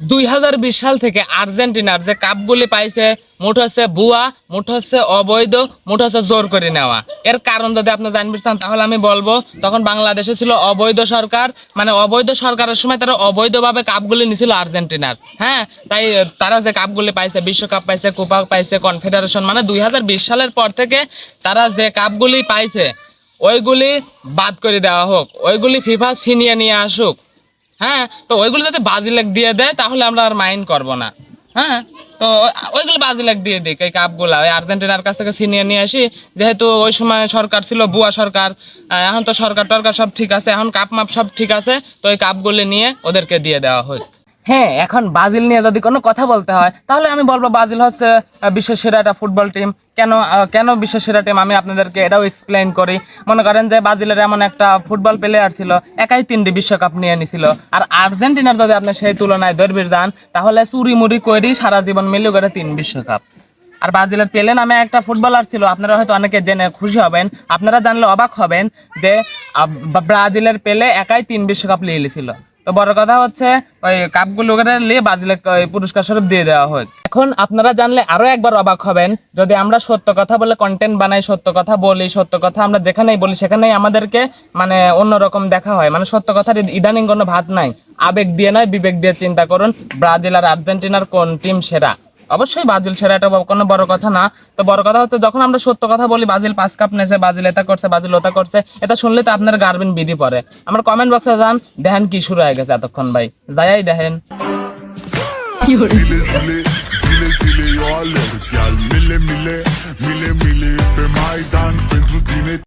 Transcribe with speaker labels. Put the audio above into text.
Speaker 1: দুই হাজার বিশ সাল থেকে আর্জেন্টিনার যে কাপগুলি পাইছে, মুঠ হচ্ছে বুয়া মুঠ হচ্ছে অবৈধ, মুঠ হচ্ছে জোর করে নেওয়া। এর কারণ যদি আপনি জানতে চান, তাহলে আমি বলব, তখন বাংলাদেশে ছিল অবৈধ সরকার মানে অবৈধ সরকারের সময় তারা অবৈধভাবে কাপগুলি নিছিল আর্জেন্টিনার। হ্যাঁ তাই তারা যে কাপগুলি পাইছে, বিশ্বকাপ পাইছে, কোপা পাইছে, কনফেডারেশন মানে দুই হাজার বিশ সালের পর থেকে তারা যে কাপগুলি পাইছে, ওইগুলি বাদ করে দেওয়া হোক, ওইগুলি ফিফা ছিনিয়ে নিয়ে আসুক। হ্যাঁ তো ওইগুলো যাতে বাজি লাগ দিয়ে দেয়, তাহলে আমরা আর মাইন্ড করব না। হ্যাঁ তো ওইগুলো বাজিলেক দিয়ে দিক, এই কাপগুলা, ওই আর্জেন্টিনার কাছ থেকে ছিনিয়ে নিয়ে আসি। যেহেতু ওই সময় সরকার ছিল বুয়া সরকার এখন তো সরকার টরকার সব ঠিক আছে, এখন কাপ মাপ সব ঠিক আছে, তো ওই কাপগুলি নিয়ে ওদেরকে দিয়ে দেওয়া হোক। হ্যাঁ এখন ব্রাজিল নিয়ে যদি কোনো কথা বলতে হয়, তাহলে আমি বলব ব্রাজিল হচ্ছে বিশ্বের সেরা একটা ফুটবল টিম কেন কেন বিশ্বের সেরা টিম আমি আপনাদেরকে এটাও এক্সপ্লেন করি। মনে করেন যে ব্রাজিলের এমন একটা ফুটবল প্লেয়ার ছিল, একাই তিনটি বিশ্বকাপ নিয়ে নিছিল। আর আর্জেন্টিনার যদি আপনি সেই তুলনায় দরবির দান তাহলে চুরি মুড়ি করি সারা জীবন মিলে করে তিন বিশ্বকাপ। আর ব্রাজিলের পেলে নামে একটা ফুটবলার ছিল, আপনারা হয়তো অনেকে জেনে খুশি হবেন, আপনারা জানলে অবাক হবেন যে ব্রাজিলের পেলে একাই তিন বিশ্বকাপ নিয়ে নিয়েছিল তো বড় কথা হচ্ছে, ওই কাপগুলো নিয়ে বাজলে পুরস্কার স্বরূপ দিয়ে দেওয়া হয়। এখন আপনারা জানলে আরও একবার অবাক হবেন, যদি আমরা সত্য কথা বলে কন্টেন্ট বানাই, সত্য কথা বলি, সত্য কথা আমরা যেখানেই বলি, সেখানেই আমাদেরকে মানে অন্যরকম দেখা হয়। মানে সত্য কথার ইদানিং কোনো ভাত নাই। আবেগ দিয়ে নয়, বিবেক দিয়ে চিন্তা করুন, ব্রাজিল আর আর্জেন্টিনার কোন টিম সেরা? অবশ্যই ব্রাজিল সেরা এটা কোনো বড় কথা না। তো বড় কথা হচ্ছে, যখন আমরা সত্য কথা বলি ব্রাজিল পাঁচ কাপ নেছে ব্রাজিল এটা করছে, বাজিল ওটা করছে, এটা শুনলে তো আপনার গার্বেন বিধি পড়ে। আমার কমেন্ট বক্সে যান, দেখেন কি শুরু হয়ে গেছে এতক্ষণ ভাই। যাই দেখেন।